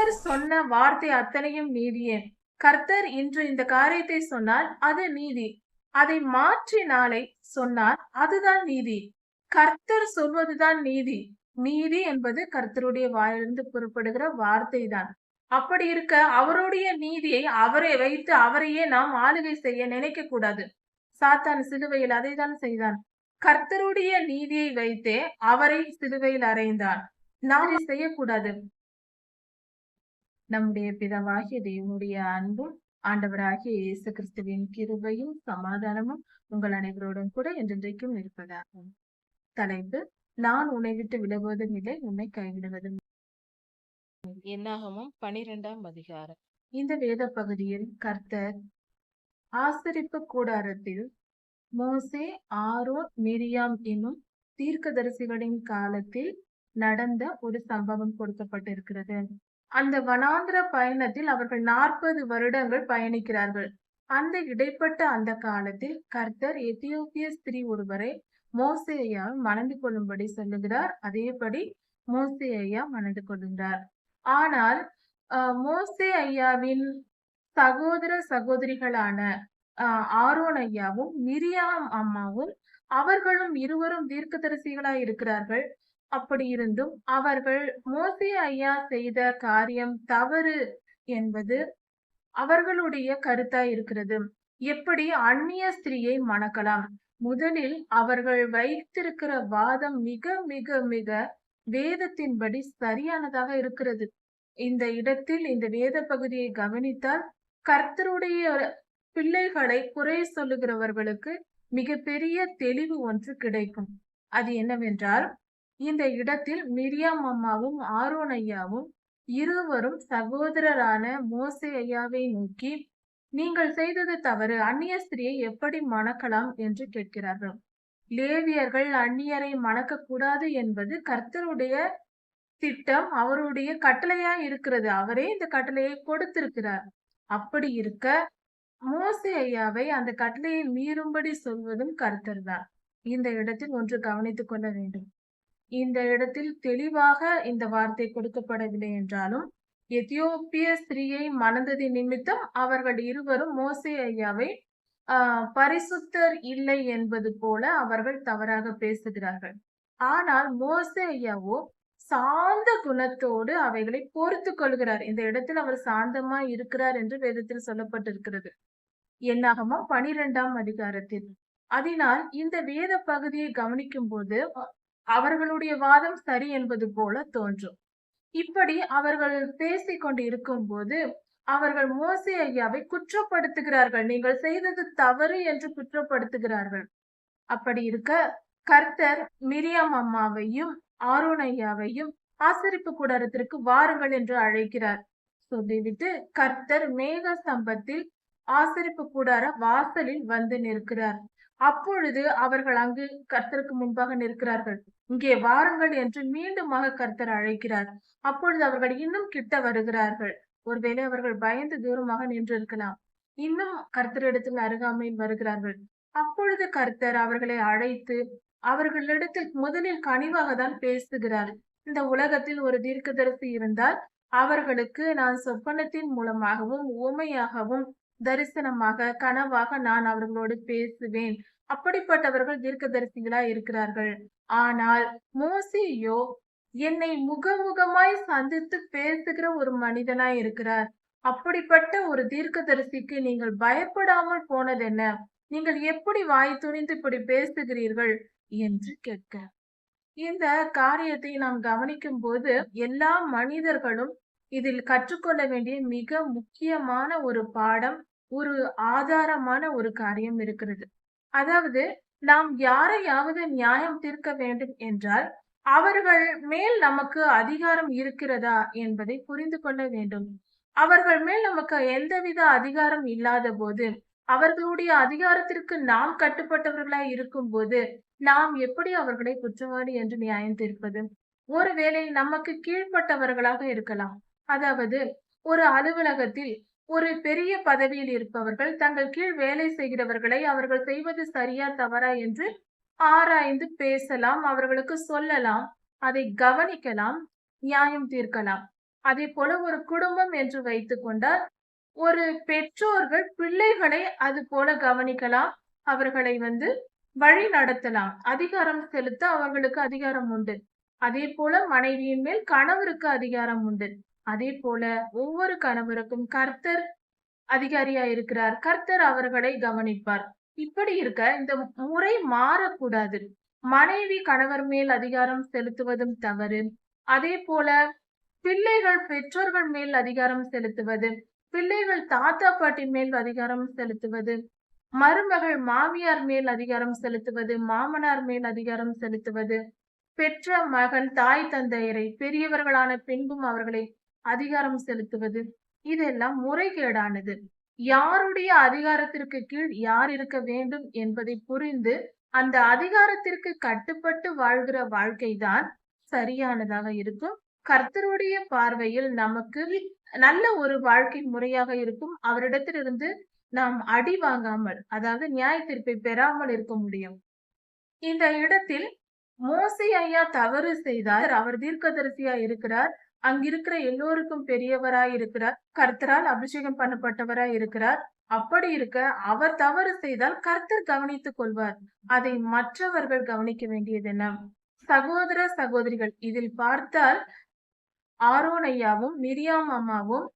கர்த்தர் சொன்ன வார்த்தை அத்தனையும் நீதியே கர்த்தர் இன்று இந்த காரியத்தை சொன்னால் அது நீதி. அதை மாற்றி நாளை சொன்னால் அதுதான் நீதி. கர்த்தர் சொல்வதுதான் நீதி. நீதி என்பது கர்த்தருடைய வாயிலிருந்து புறப்படுகிற வார்த்தை தான் அப்படி இருக்க அவருடைய நீதியை அவரை வைத்து அவரையே நாம் ஆளுகை செய்ய நினைக்க கூடாது. சாத்தான் சிலுவையில் அதை தான் செய்தான். கர்த்தருடைய நீதியை வைத்தே அவரை சிலுவையில் அறைந்தான் நாம் செய்யக்கூடாது. நம்முடைய பிதாவாகிய தேவனுடைய அன்பும் ஆண்டவராகிய இயேசு கிறிஸ்துவின் கிருபையும் சமாதானமும் உங்கள் அனைவரோடும் கூட என்றென்றைக்கும் இருப்பதாகும் தலைப்பு நான் உன்னை விட்டு விலகுவதும் இல்லை உன்னை கைவிடுவதும் என்னாகமும் பனிரெண்டாம் அதிகாரம். இந்த வேத பகுதியில் கர்த்தர் ஆசரிப்பு கூடாரத்தில் மோசே ஆரோ மிரியாம் என்னும் தீர்க்கதரிசிகளின் காலத்தில் நடந்த ஒரு சம்பவம் கொடுக்கப்பட்டிருக்கிறது. அந்த வனாந்திர பயணத்தில் அவர்கள் நாற்பது வருடங்கள் பயணிக்கிறார்கள். அந்த இடைப்பட்ட அந்த காலத்தில் கர்த்தர் எத்தியோப்பிய ஸ்திரீ ஒருவரை மோசையா மணந்து கொள்ளும்படி சொல்லுகிறார். அதேபடி மோசே ஐயா மணந்து கொள்கிறார் ஆனால் மோசே ஐயாவின் சகோதர சகோதரிகளான ஆஹ், ஆரோன் ஐயாவும் மிரியாம் அம்மாவும் அவர்களும் இருவரும் தீர்க்கதரிசிகளாய் இருக்கிறார்கள். அப்படி இருந்தும் அவர்கள் மோசே ஐயா செய்த காரியம் தவறு என்பது அவர்களுடைய கருத்தா இருக்கிறது. எப்படி அந்நிய ஸ்திரீயை மணக்கலாம்? முதலில் அவர்கள் வைத்திருக்கிற வாதம் மிக மிக மிக வேதத்தின்படி சரியானதாக இருக்கிறது. இந்த இடத்தில் இந்த வேத பகுதியை கவனித்தால் கர்த்தருடைய பிள்ளைகளை குறை சொல்லுகிறவர்களுக்கு மிகப்பெரிய தெளிவு ஒன்று கிடைக்கும். அது என்னவென்றால் இந்த இடத்தில் மிரியாம் அம்மாவும் ஆரோன் ஐயாவும் இருவரும் சகோதரரான மோசே ஐயாவை நோக்கி நீங்கள் செய்தது தவறு. அந்நிய ஸ்திரியை எப்படி மணக்கலாம்? என்று கேட்கிறார்கள். லேவியர்கள் அந்நியரை மணக்க கூடாது என்பது கர்த்தருடைய திட்டம். அவருடைய கட்டளையா இருக்கிறது அவரே இந்த கட்டளையை கொடுத்திருக்கிறார். அப்படி இருக்க மோசே ஐயாவை அந்த கட்டளையை மீறும்படி சொல்வதும் கர்த்தர் தான். இந்த இடத்தில் ஒன்று கவனித்துக் கொள்ள வேண்டும். இந்த இடத்தில் தெளிவாக இந்த வார்த்தை கொடுக்கப்படவில்லை என்றாலும் எத்தியோப்பிய ஸ்திரீயை மணந்ததின் நிமித்தம் அவர்கள் இருவரும் மோசே ஐயாவை பரிசுத்தர் இல்லை என்பது போல அவர்கள் தவறாக பேசுகிறார்கள். ஆனால் மோசே ஐயாவோ சாந்த குணத்தோடு அவைகளை பொறுத்து கொள்கிறார். இந்த இடத்தில் அவர் சாந்தமா இருக்கிறார் என்று வேதத்தில் சொல்லப்பட்டிருக்கிறது. என்னாகமா பனிரெண்டாம் அதிகாரத்தில் அதனால் இந்த வேத பகுதியை கவனிக்கும் போது அவர்களுடைய வாதம் சரி என்பது போல தோன்றும். இப்படி அவர்கள் பேசிக் கொண்டு இருக்கும்போது அவர்கள் மோசே ஐயாவை குற்றப்படுத்துகிறார்கள். நீங்கள் செய்தது தவறு என்று குற்றப்படுத்துகிறார்கள். அப்படி இருக்க கர்த்தர் மிரியாம் அம்மாவையும் ஆரோன் ஐயாவையும் ஆசரிப்பு கூடாரத்திற்கு வாருங்கள் என்று அழைக்கிறார். சொல்லிவிட்டு கர்த்தர் மேக சம்பத்தில் ஆசரிப்பு கூடார வாசலில் வந்து நிற்கிறார். அப்பொழுது அவர்கள் அங்கு கர்த்தருக்கு முன்பாக நிற்கிறார்கள். இங்கே வாருங்கள் என்று மீண்டுமாக கர்த்தர் அழைக்கிறார். அப்பொழுது அவர்கள் இன்னும் கிட்ட வருகிறார்கள். ஒருவேளை அவர்கள் பயந்து தூரமாக நின்று இருக்கலாம். இன்னும் கர்த்தரிடத்தில் அருகாமையில் வருகிறார்கள். அப்பொழுது கர்த்தர் அவர்களை அழைத்து அவர்களிடத்தில் முதலில் கனிவாக தான் பேசுகிறார். இந்த உலகத்தில் ஒரு தீர்க்கதரிசி இருந்தால் அவர்களுக்கு நான் சொப்பனத்தின் மூலமாகவும் உவமையாகவும் தரிசனமாக கனவாக நான் அவர்களோடு பேசுவேன். அப்படிப்பட்டவர்கள் தீர்க்கதரிசிகளா இருக்கிறார்கள். ஆனால் மோசியோ என்னை முகமுகமாய் சந்தித்து பேசுகிற ஒரு மனிதனாய் இருக்கிறார். அப்படிப்பட்ட ஒரு தீர்க்கதரிசிக்கு நீங்கள் பயப்படாமல் போனதென்ன? நீங்கள் எப்படி வாய் துணிந்து இப்படி பேசுகிறீர்கள்? என்று கேட்க. இந்த காரியத்தை நாம் கவனிக்கும் போது எல்லா மனிதர்களும் இதில் கற்றுக்கொள்ள வேண்டிய மிக முக்கியமான ஒரு பாடம் ஒரு ஆதாரமான ஒரு காரியம் இருக்கிறது. அதாவது நாம் யாரையாவது நியாயம் தீர்க்க வேண்டும் என்றால் அவர்கள் மேல் நமக்கு அதிகாரம் இருக்கிறதா என்பதை புரிந்து கொள்ள வேண்டும். அவர்கள் மேல் நமக்கு எந்தவித அதிகாரம் இல்லாத போது அவர்களுடைய அதிகாரத்திற்கு நாம் கட்டுப்பட்டவர்களாய் இருக்கும் போது நாம் எப்படி அவர்களை குற்றவாளி என்று நியாயம் தீர்ப்பது? ஒருவேளை நமக்கு கீழ்ப்பட்டவர்களாக இருக்கலாம். அதாவது ஒரு அலுவலகத்தில் ஒரு பெரிய பதவியில் இருப்பவர்கள் தங்கள் கீழ் வேலை செய்கிறவர்களை அவர்கள் செய்வது சரியா தவறா என்று ஆராய்ந்து பேசலாம் அவர்களுக்கு சொல்லலாம் அதை கவனிக்கலாம் நியாயம் தீர்க்கலாம். அதே போல ஒரு குடும்பம் என்று வைத்துக் கொண்டால் ஒரு பெற்றோர்கள் பிள்ளைகளை அது போல கவனிக்கலாம் அவர்களை வந்து வழி நடத்தலாம். அதிகாரம் செலுத்த அவர்களுக்கு அதிகாரம் உண்டு. அதே போல மனைவியின் மேல் கணவருக்கு அதிகாரம் உண்டு. அதே போல ஒவ்வொரு கணவருக்கும் கர்த்தர் அதிகாரியா இருக்கிறார். கர்த்தர் அவர்களை கவனிப்பார். இப்படி இருக்க இந்த முறை மாறக்கூடாது. மனைவி கணவர் மேல் அதிகாரம் செலுத்துவதும் தவறு. அதே போல பிள்ளைகள் பெற்றோர்கள் மேல் அதிகாரம் செலுத்துவது பிள்ளைகள் தாத்தா பாட்டி மேல் அதிகாரம் செலுத்துவது மருமகள் மாமியார் மேல் அதிகாரம் செலுத்துவது மாமனார் மேல் அதிகாரம் செலுத்துவது பெற்ற மகன் தாய் தந்தையரை பெரியவர்களான பின்பும் அவர்களை அதிகாரம் செலுத்துவது? இதெல்லாம் முறைகேடானது. யாருடைய அதிகாரத்திற்கு கீழ் யார் இருக்க வேண்டும் என்பதை புரிந்து அந்த அதிகாரத்திற்கு கட்டுப்பட்டு வாழ்கிற வாழ்க்கைதான் சரியானதாக இருக்கும். கர்த்தருடைய பார்வையில் நமக்கு நல்ல ஒரு வாழ்க்கை முறையாக இருக்கும். அவரிடத்திலிருந்து நாம் அடி வாங்காமல் அதாவது நியாய தீர்ப்பை பெறாமல் இருக்க முடியும். இந்த இடத்தில் மோசி ஐயா தவறு செய்தார். அவர் தீர்க்கதரிசியா இருக்கிறார். அங்கிருக்கிற எல்லோருக்கும் பெரியவராய் இருக்கிறார். கர்த்தரால் அபிஷேகம் பண்ணப்பட்டவராய் இருக்கிறார். அப்படி இருக்க அவர் தவறு செய்தால் கர்த்தர் கவனித்துக் கொள்வார். அதை மற்றவர்கள் கவனிக்க வேண்டியது என்ன? சகோதர சகோதரிகள் இதில் பார்த்தால் ஆரோன் ஐயாவும் மிரியாம் அம்மாவும்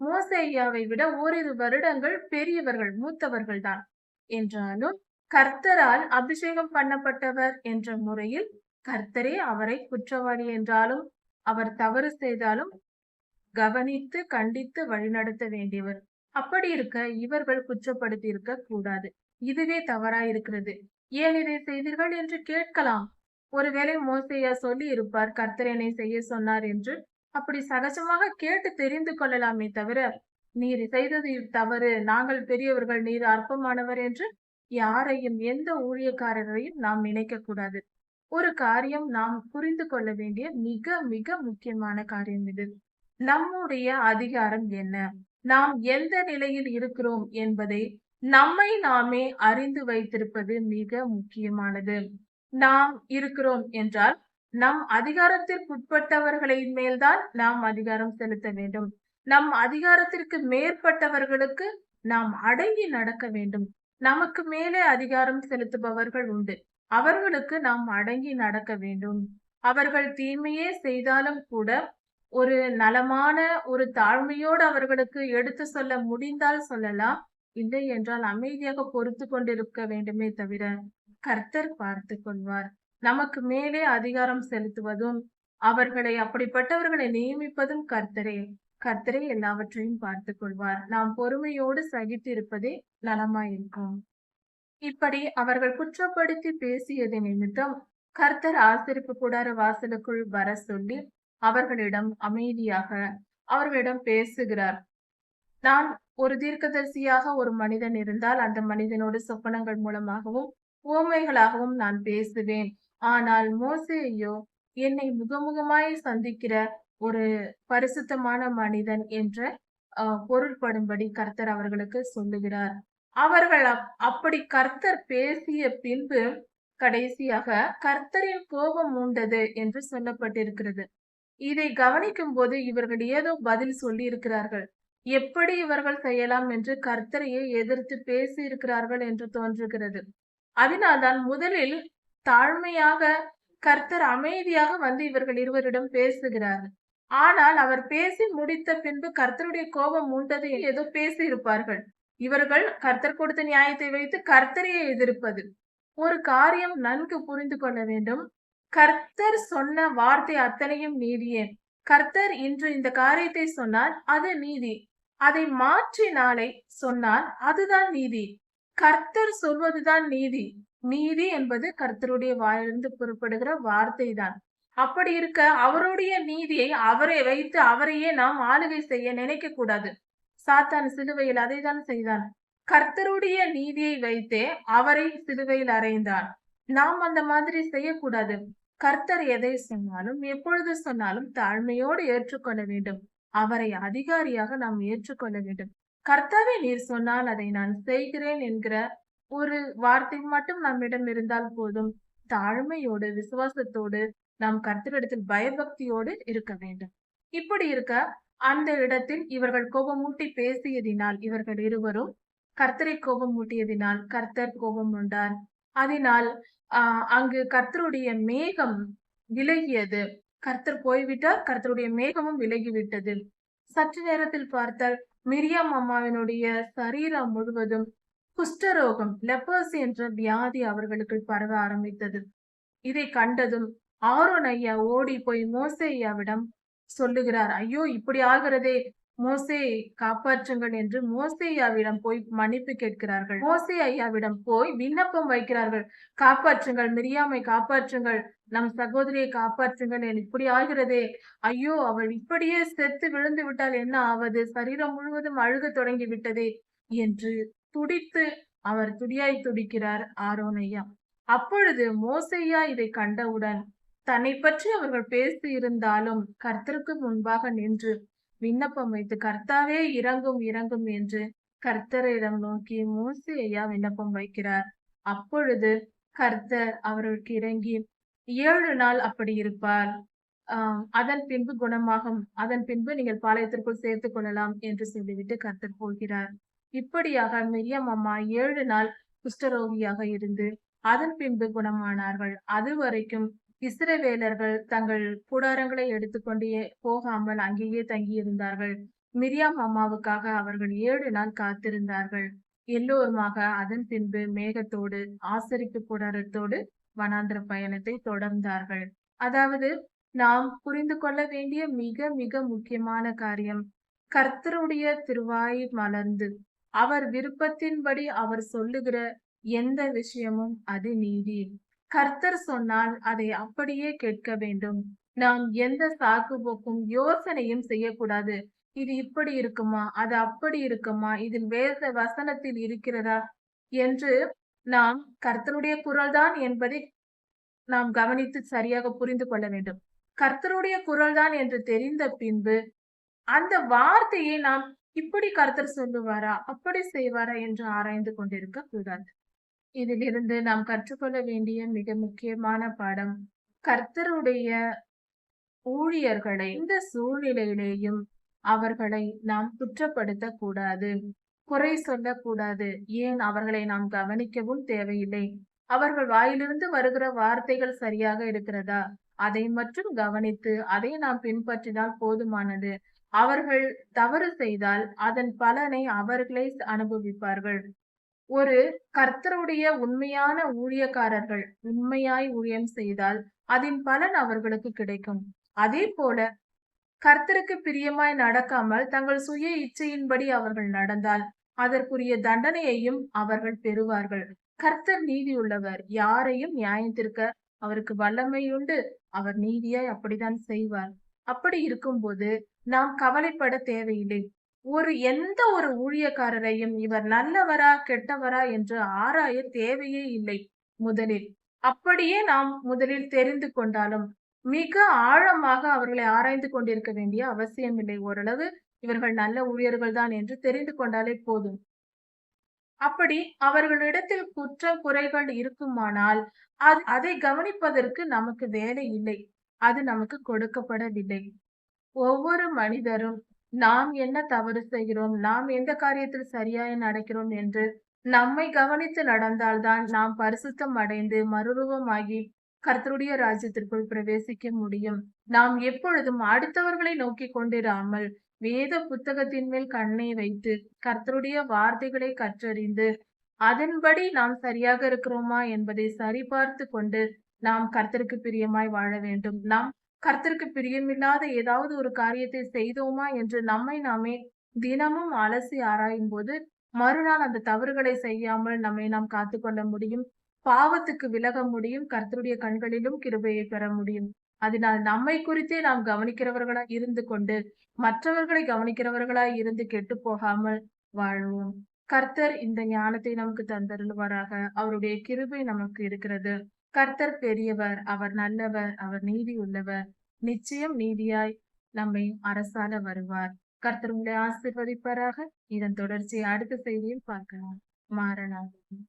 மோசே ஐயாவை விட ஓரிரு வருடங்கள் பெரியவர்கள் மூத்தவர்கள் தான். என்றாலும் கர்த்தரால் அபிஷேகம் பண்ணப்பட்டவர் என்ற முறையில் கர்த்தரே அவரை குற்றவாளி என்றாலும் அவர் தவறு செய்தாலும் கவனித்து கண்டித்து வழிநடத்த வேண்டியவர். அப்படி இருக்க இவர்கள் குற்றப்படுத்தி இருக்க கூடாது. இதுவே தவறாய் இருக்கிறது ஏன் இதை செய்தீர்கள் என்று கேட்கலாம். ஒருவேளை மோசையா சொல்லி இருப்பார் கர்த்தர் என்னை செய்ய சொன்னார் என்று. அப்படி சகஜமாக கேட்டு தெரிந்து கொள்ளலாமே தவிர நீர் செய்தது தவறு. நாங்கள் பெரியவர்கள் நீர் அற்பமானவர் என்று யாரையும் எந்த ஊழியக்காரரையும் நாம் நினைக்க கூடாது ஒரு காரியம் நாம் புரிந்து கொள்ள வேண்டிய மிக மிக முக்கியமான காரியம் இது. நம்முடைய அதிகாரம் என்ன? நாம் எந்த நிலையில் இருக்கிறோம் என்பதை நம்மை நாமே அறிந்து வைத்திருப்பது மிக முக்கியமானது. நாம் இருக்கிறோம் என்றால் நம் அதிகாரத்திற்குட்பட்டவர்களின் மேல்தான் நாம் அதிகாரம் செலுத்த வேண்டும். நம் அதிகாரத்திற்கு மேற்பட்டவர்களுக்கு நாம் அடங்கி நடக்க வேண்டும். நமக்கு மேலே அதிகாரம் செலுத்துபவர்கள் உண்டு. அவர்களுக்கு நாம் அடங்கி நடக்க வேண்டும். அவர்கள் தீமையே செய்தாலும் கூட ஒரு நலமான ஒரு தாழ்மையோடு அவர்களுக்கு எடுத்து சொல்ல முடிந்தால் சொல்லலாம். இல்லை என்றால் அமைதியாக பொறுத்து கொண்டிருக்க வேண்டுமே தவிர கர்த்தர் பார்த்து கொள்வார். நமக்கு மேலே அதிகாரம் செலுத்துவதும் அவர்களை அப்படிப்பட்டவர்களை நியமிப்பதும் கர்த்தரே. கர்த்தரே எல்லாவற்றையும் பார்த்து கொள்வார். நாம் பொறுமையோடு சகித்து இருப்பதே நலமாயிருக்கும். இப்படி அவர்கள் குற்றப்படுத்தி பேசியது நிமித்தம் கர்த்தர் ஆசிரிப்பு கூடார வாசலுக்குள் வர சொல்லி அவர்களிடம் அமைதியாக அவர்களிடம் பேசுகிறார். நான் ஒரு தீர்க்கதரிசியாக ஒரு மனிதன் இருந்தால் அந்த மனிதனோடு சொப்பனங்கள் மூலமாகவும் ஓமைகளாகவும் நான் பேசுவேன். ஆனால் மோசேயோ என்னை முகமுகமாய் சந்திக்கிற ஒரு பரிசுத்தமான மனிதன் என்ற அஹ், பொருள்படும்படி கர்த்தர் அவர்களுக்கு சொல்லுகிறார். அவர்கள் அப்படி கர்த்தர் பேசிய பின்பு கடைசியாக கர்த்தரின் கோபம் உண்டது என்று சொல்லப்பட்டிருக்கிறது. இதை கவனிக்கும் போது இவர்கள் ஏதோ பதில் சொல்லி இருக்கிறார்கள் எப்படி இவர்கள் செய்யலாம் என்று கர்த்தரையே எதிர்த்து பேசி இருக்கிறார்கள் என்று தோன்றுகிறது. அதனால்தான் முதலில் தாழ்மையாக கர்த்தர் அமைதியாக வந்து இவர்கள் இருவரிடம் பேசுகிறார். ஆனால் அவர் பேசி முடித்த பின்பு கர்த்தருடைய கோபம் உண்டது ஏதோ பேசி இருப்பார்கள் இவர்கள் கர்த்தர் கொடுத்த நியாயத்தை வைத்து கர்த்தரையே எதிர்ப்பது. ஒரு காரியம் நன்கு புரிந்து கொள்ள வேண்டும். கர்த்தர் சொன்ன வார்த்தை அத்தனையும் நீதியே. கர்த்தர் இன்று இந்த காரியத்தை சொன்னால் அது நீதி. அதை மாற்றி நாளை சொன்னால் அதுதான் நீதி. கர்த்தர் சொல்வதுதான் நீதி. நீதி என்பது கர்த்தருடைய வாயிலிருந்து புறப்படுகிற வார்த்தை தான் அப்படி இருக்க அவருடைய நீதியை அவரை வைத்து அவரையே நாம் ஆளுகை செய்ய நினைக்க கூடாது சாத்தான் சிலுவையில் அதை தான் செய்தான். கர்த்தருடைய நீதியை வைத்தே அவரை சிலுவையில் அறைந்தான் நாம் அந்த மாதிரி செய்யக்கூடாது. கர்த்தர் எதை சொன்னாலும் எப்பொழுது சொன்னாலும் தாழ்மையோடு ஏற்றுக்கொள்ள வேண்டும். அவரை அதிகாரியாக நாம் ஏற்றுக்கொள்ள வேண்டும். கர்த்தாவே நீர் சொன்னால் அதை நான் செய்கிறேன் என்கிற ஒரு வார்த்தை மட்டும் நம்மிடம் இருந்தால் போதும். தாழ்மையோடு விசுவாசத்தோடு நாம் கர்த்தரிடத்தில் பயபக்தியோடு இருக்க வேண்டும். இப்படி இருக்க அந்த இடத்தில் இவர்கள் கோபமூட்டி பேசியதினால் இவர்கள் இருவரும் கர்த்தரை கோபம் மூட்டியதினால் கர்த்தர் கோபம் உண்டார் அதனால் அங்கு கர்த்தருடைய மேகம் விலகியது. கர்த்தர் போய்விட்டார் கர்த்தருடைய மேகமும் விலகிவிட்டது. சற்று நேரத்தில் பார்த்தால் மிரியாம் அம்மாவினுடைய சரீரம் முழுவதும் குஷ்டரோகம் லெப்பர்ஸ் என்ற வியாதி அவர்களுக்கு பரவ ஆரம்பித்தது. இதை கண்டதும் ஆரோன் ஐயா ஓடி போய் மோசே ஐயாவிடம் சொல்லுகிறார் ஐயோ இப்படி ஆகிறதே. மோசே காப்பாற்றுங்கள் என்று மோசே ஐயாவிடம் போய் மன்னிப்பு கேட்கிறார்கள். மோசே ஐயாவிடம் போய் விண்ணப்பம் வைக்கிறார்கள். காப்பாற்றுங்கள் மிரியாமை காப்பாற்றுங்கள். நம் சகோதரியை காப்பாற்றுங்கள். என் இப்படி ஆகிறதே. ஐயோ அவள் இப்படியே செத்து விழுந்து விட்டால் என்ன ஆவது? சரீரம் முழுவதும் அழுக தொடங்கி விட்டதே என்று துடித்து அவர் துடியாய் துடிக்கிறார் ஆரோனையா அப்பொழுது மோசையா இதை கண்டவுடன் தன்னை பற்றி அவர்கள் பேசி இருந்தாலும் கர்த்தருக்கு முன்பாக நின்று விண்ணப்பம் வைத்து கர்த்தாவே இறங்கும் இறங்கும் என்று கர்த்தரிடம் நோக்கி மோசே ஐயா விண்ணப்பம் வைக்கிறார். அப்பொழுது கர்த்தர் அவர்களுக்கு இறங்கி ஏழு நாள் அப்படி இருப்பார். ஆஹ் அதன் பின்பு குணமாகும். அதன் பின்பு நீங்கள் பாளையத்திற்குள் சேர்த்துக் கொள்ளலாம் என்று சொல்லிவிட்டு கர்த்தர் போகிறார். இப்படியாக மிரியம் அம்மா ஏழு நாள் குஷ்டரோகியாக இருந்து அதன் பின்பு குணமானார்கள். அது வரைக்கும் இஸ்ரவேலர்கள் தங்கள் கூடாரங்களை எடுத்துக்கொண்டு போகாமல் அங்கேயே தங்கியிருந்தார்கள். மிரியாம் அம்மாவுக்காக அவர்கள் ஏழு நாள் காத்திருந்தார்கள். எல்லோருமாக அதன் பின்பு மேகத்தோடு ஆசரிப்பு கூடாரத்தோடு வனாந்திர பயணத்தை தொடர்ந்தார்கள். அதாவது நாம் புரிந்து கொள்ள வேண்டிய மிக மிக முக்கியமான காரியம் கர்த்தருடைய திருவாய் மலர்ந்து அவர் விருப்பத்தின்படி அவர் சொல்லுகிற எந்த விஷயமும் அது நீதி. கர்த்தர் சொன்னால் அதை அப்படியே கேட்க வேண்டும். நாம் எந்த சாக்கு போக்கும் யோசனையும் செய்யக்கூடாது. இது இப்படி இருக்குமா? அது அப்படி இருக்குமா? இதில் வேத வசனத்தில் இருக்கிறதா? என்று நாம் கர்த்தருடைய குரல்தான் என்பதை நாம் கவனித்து சரியாக புரிந்து கொள்ள வேண்டும். கர்த்தருடைய குரல்தான் என்று தெரிந்த பின்பு அந்த வார்த்தையை நாம் இப்படி கர்த்தர் சொல்லுவாரா? அப்படி செய்வாரா? என்று ஆராய்ந்து கொண்டிருக்க கூடாது. இதிலிருந்து நாம் கற்றுக்கொள்ள வேண்டிய மிக முக்கியமான பாடம் கர்த்தருடைய ஊழியர்களை இந்த சூழ்நிலையிலேயும் அவர்களை நாம் குற்றப்படுத்த கூடாது குறை சொல்லக்கூடாது. ஏன்? அவர்களை நாம் கவனிக்கவும் தேவையில்லை. அவர்கள் வாயிலிருந்து வருகிற வார்த்தைகள் சரியாக இருக்கிறதா? அதை மட்டும் கவனித்து அதை நாம் பின்பற்றினால் போதுமானது. அவர்கள் தவறு செய்தால் அதன் பலனை அவர்களே அனுபவிப்பார்கள். ஒரு கர்த்தருடைய உண்மையான ஊழியக்காரர்கள் உண்மையாய் ஊழியம் செய்தால் அதன் பலன் அவர்களுக்கு கிடைக்கும். அதே போல கர்த்தருக்கு பிரியமாய் நடக்காமல் தங்கள் சுய இச்சையின்படி அவர்கள் நடந்தால் அதற்குரிய தண்டனையையும் அவர்கள் பெறுவார்கள். கர்த்தர் நீதி உள்ளவர் யாரையும் நியாயத்திற்க அவருக்கு வல்லமையுண்டு. அவர் நீதியாய் அப்படித்தான் செய்வார். அப்படி இருக்கும்போது நாம் கவலைப்பட தேவையில்லை. ஒரு எந்த ஒரு ஊழியக்காரரையும் இவர் நல்லவரா கெட்டவரா என்று ஆராய தேவையே இல்லை முதலில். அப்படியே நாம் முதலில் தெரிந்து கொண்டாலும் மிக ஆழமாக அவர்களை ஆராய்ந்து கொண்டிருக்க வேண்டிய அவசியம் இல்லை. ஓரளவு இவர்கள் நல்ல ஊழியர்கள் தான் என்று தெரிந்து கொண்டாலே போதும். அப்படி அவர்களிடத்தில் குற்ற குறைகள் இருக்குமானால் அது அதை கவனிப்பதற்கு நமக்கு வேலை இல்லை. அது நமக்கு கொடுக்கப்படவில்லை. ஒவ்வொரு மனிதரும் நாம் என்ன தவறு செய்கிறோம்? நாம் எந்த காரியத்தில் சரியாய் நடக்கிறோம் என்று நம்மை கவனித்து நடந்தால்தான் நாம் பரிசுத்தம் அடைந்து மறுரூபமாகி கர்த்தருடைய ராஜ்யத்திற்குள் பிரவேசிக்க முடியும். நாம் எப்பொழுதும் அடுத்தவர்களை நோக்கி கொண்டிராமல் வேத புத்தகத்தின் மேல் கண்ணை வைத்து கர்த்தருடைய வார்த்தைகளை கற்றறிந்து அதன்படி நாம் சரியாக இருக்கிறோமா என்பதை சரிபார்த்து கொண்டு நாம் கர்த்தருக்கு பிரியமாய் வாழ வேண்டும். நாம் கர்த்தருக்கு பிரியமில்லாத ஏதாவது ஒரு காரியத்தை செய்தோமா என்று நம்மை நாமே தினமும் அலசி ஆராயும் போது மறுநாள் அந்த தவறுகளை செய்யாமல் நம்மை நாம் காத்துக்கொள்ள முடியும். பாவத்துக்கு விலக முடியும். கர்த்தருடைய கண்களிலும் கிருபையை பெற முடியும். அதனால் நம்மை குறித்தே நாம் கவனிக்கிறவர்களாய் இருந்து கொண்டு மற்றவர்களை கவனிக்கிறவர்களாய் இருந்து கெட்டு போகாமல் வாழ்வோம். கர்த்தர் இந்த ஞானத்தை நமக்கு தந்தருள்வாராக. அவருடைய கிருபை நமக்கு இருக்கிறது. கர்த்தர் பெரியவர் அவர் நல்லவர் அவர் நீதி உள்ளவர். நிச்சயம் நீதியாய் நம்மை அரசால வருவார். கர்த்தர் உங்களை ஆசிர்வதிப்பாராக. இதன் தொடர்ச்சியை அடுத்த செய்தியில் பார்க்கலாம். மாறனாகும்